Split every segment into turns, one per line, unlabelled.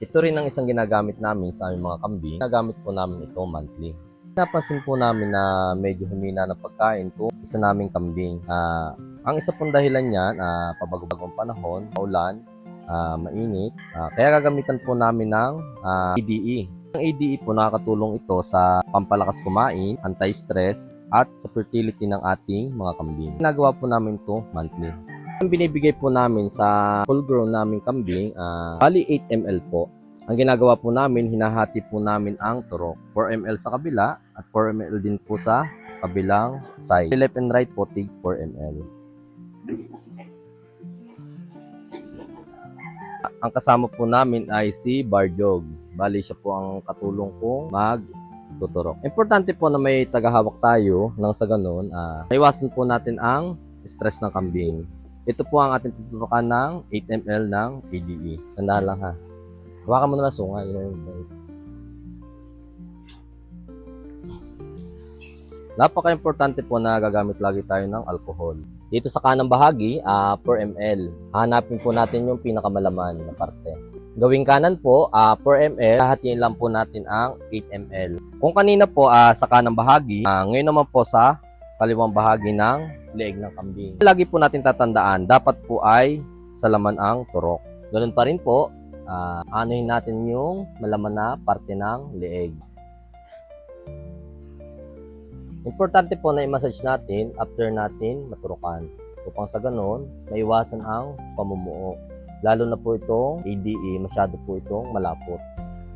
Ito rin ang isang ginagamit namin sa aming mga kambing. Ginagamit po namin ito monthly. Napansin po namin na medyo humina ng pagkain to isa naming kambing. Ah, ang isa pong dahilan niyan, ah, pabago-bagong panahon, maulan, ah, mainit. Ah, kaya gagamitan po namin ng ah, ADE. Ang ADE po nakakatulong ito sa pampalakas kumain, anti-stress, at sa fertility ng ating mga kambing. Ginagawa po namin ito monthly. Ang binibigay po namin sa full grown naming kambing, ah, bali 8 ml po. Ang ginagawa po namin, hinahati po namin ang turok. 4 ml sa kabila at 4 ml din po sa kabilang side. Left and right po, tig 4 ml. Ang kasama po namin ay si Barjog. Bali siya po ang katulong kong mag tuturok. Importante po na may tagahawak tayo nang sa ganun, ah, maiwasan po natin ang stress ng kambing. Ito po ang ating tuturukan ng 8 ml ng ADE. Tandaan lang ha. Hawakan mo na lang sunga. Napaka-importante po na gagamit lagi tayo ng alcohol. Dito sa kanang bahagi, ah 4 ml. Hanapin po natin yung pinakamalaman na parte. Gawing kanan po, ah 4 ml. Hahatiin lang po natin ang 8 ml. Kung kanina po ah, sa kanang bahagi, ah, ngayon naman po sa kaliwang bahagi ng leeg ng kambing. Lagi po natin tatandaan, dapat po ay sa laman ang turok. Ganun pa rin po, ah, anuhin natin yung malaman na parte ng leeg. Importante po na i-massage natin after natin maturukan upang sa ganun, maiwasan ang pamumuo. Lalo na po itong ADE, masyado po itong malapot.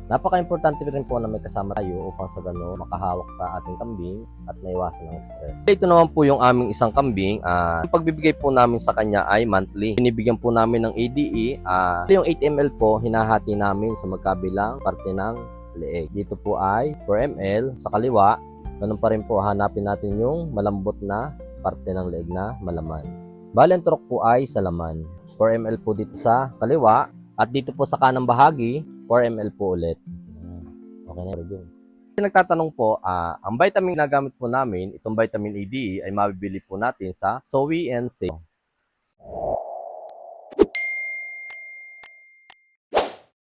Napaka-importante rin po na may kasama tayo upang sa gano'n makahawak sa ating kambing at maiwasan ang stress. Ito naman po yung aming isang kambing. ang pagbibigay po namin sa kanya ay monthly. Binibigyan po namin ng ADE. ah, yung 8 ml po, hinahati namin sa magkabilang parte ng leeg. Dito po ay 4 ml sa kaliwa. Ganun pa rin po, hanapin natin yung malambot na parte ng leeg na malaman. Bali, ang turok po ay sa laman. 4 ml po dito sa kaliwa. At dito po sa kanang bahagi, 4 ml po ulit. Ayan. Okay na yun. Nagtatanong po, ah, ang vitamin na gamit po namin, itong vitamin A, D, ay mabibili po natin sa Sowi and Say.